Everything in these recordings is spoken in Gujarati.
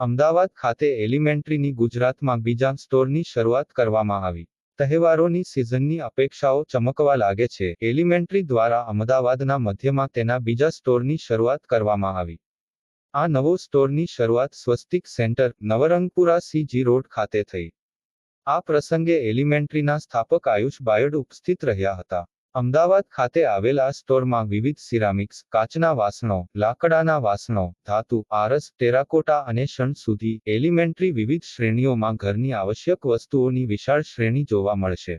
અમદાવાદ ખાતે એલિમેન્ટરીની ગુજરાતમાં બીજા સ્ટોરની શરૂઆત કરવામાં આવી. તહેવારોની સિઝનની અપેક્ષાઓ ચમકવા લાગે છે. એલિમેન્ટરી દ્વારા અમદાવાદના મધ્યમાં તેના બીજા સ્ટોરની શરૂઆત કરવામાં આવી. આ નવો સ્ટોરની શરૂઆત Swastik centre Navrangpura CG road ખાતે થઈ. આ પ્રસંગે એલિમેન્ટરીના સ્થાપક આયુષ બાયડ ઉપસ્થિત રહ્યા હતા. અમદાવાદ ખાતે આવેલા સ્ટોરમાં વિવિધ સિરામિક્સ, કાચના વાસણો, લાકડાના વાસણો, ધાતુ, આરસ, ટેરાકોટા અને શણ સુધી એલિમેન્ટરી વિવિધ શ્રેણીઓમાં ઘરની આવશ્યક વસ્તુઓની વિશાળ શ્રેણી જોવા મળશે.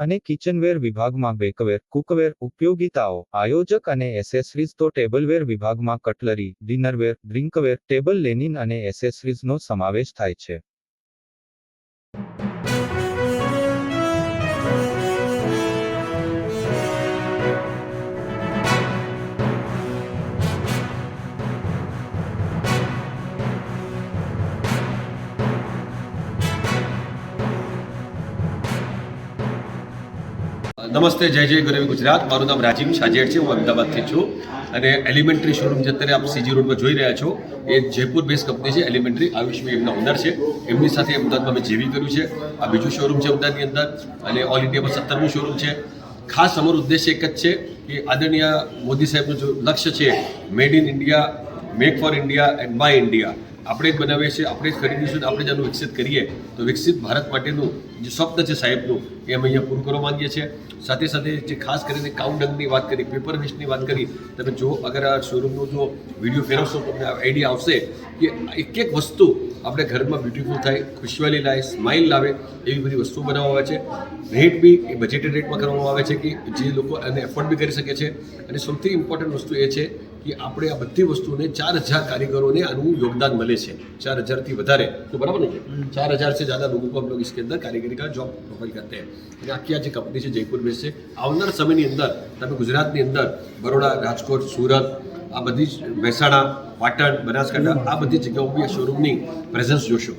અને કિચનવેર વિભાગમાં બેકવેર, કુકવેર, ઉપયોગિતાઓ, આયોજક અને એસેસરીઝ તો ટેબલવેર વિભાગમાં cutlery, dinnerware, drinkware, table, linen અને એસેસરીઝનો સમાવેશ થાય છે. નમસ્તે, જય જય ગુરવી ગુજરાત. મારું નામ રાજીવ છાજેડ છે, હું અમદાવાદથી છું. અને એલિમેન્ટરી શોરૂમ જે અત્યારે આપ સીજી રોડમાં જોઈ રહ્યા છો, એ જયપુર બેઝ કંપની છે, એલિમેન્ટરી. આયુષભાઈ એમના ઓનર છે. એમની સાથે અમદાવાદમાં અમે જેવી કર્યું છે. આ બીજું શોરૂમ છે અમદાવાદની અંદર અને ઓલ ઇન્ડિયામાં સત્તરમું શોરૂમ છે. ખાસ અમારો ઉદ્દેશ એક જ છે કે આદરણીય મોદી સાહેબનું જો લક્ષ્ય છે made in India make for India and buy India આપણે જ બનાવીએ છીએ, આપણે જ ખરીદીશું આપણે જ આનું વિકસિત કરીએ. તો વિકસિત ભારત માટેનું જે સ્વપ્ન છે સાહેબનું એ અમે અહીંયા પૂરું કરવા માંગીએ છીએ સાથે સાથે જે ખાસ કરીને કાઉન્ડંગની વાત કરી પેપર વેસ્ટની વાત કરી તમે જો અગર આ શોરૂમનો જો વિડીયો ફેરવશો તો તમને આઈડિયા આવશે કે એક એક વસ્તુ આપણે ઘરમાં બ્યુટીફુલ થાય ખુશવાલી લાવે સ્માઇલ લાવે એવી બધી વસ્તુઓ બનાવવામાં આવે છે રેટ બી એ બજેટેડ રેટમાં કરવામાં આવે છે કે જે લોકો એને એફોર્ડ બી કરી શકે છે અને સૌથી ઇમ્પોર્ટન્ટ વસ્તુ એ છે કે આપણે આ બધી વસ્તુઓને ચાર હજાર કારીગરોને આનું યોગદાન મળે છે ચાર હજારથી વધારે તો બરાબર ને ચાર હજાર से ज़्यादा लोगों को हम लोग इसके अंदर कारीगरी का जॉब प्रोवाइड करते हैं અને આખી આ જે કંપની છે, જયપુર બેઝ છે, આવનાર સમયની અંદર, તમે ગુજરાતની અંદર, બરોડા, રાજકોટ, સુરત, આ બધી જ મહેસાણા, પાટણ, બનાસકાંઠા, આ બધી જગ્યાઓ બી આ શોરૂમની પ્રેઝન્સ જોશો.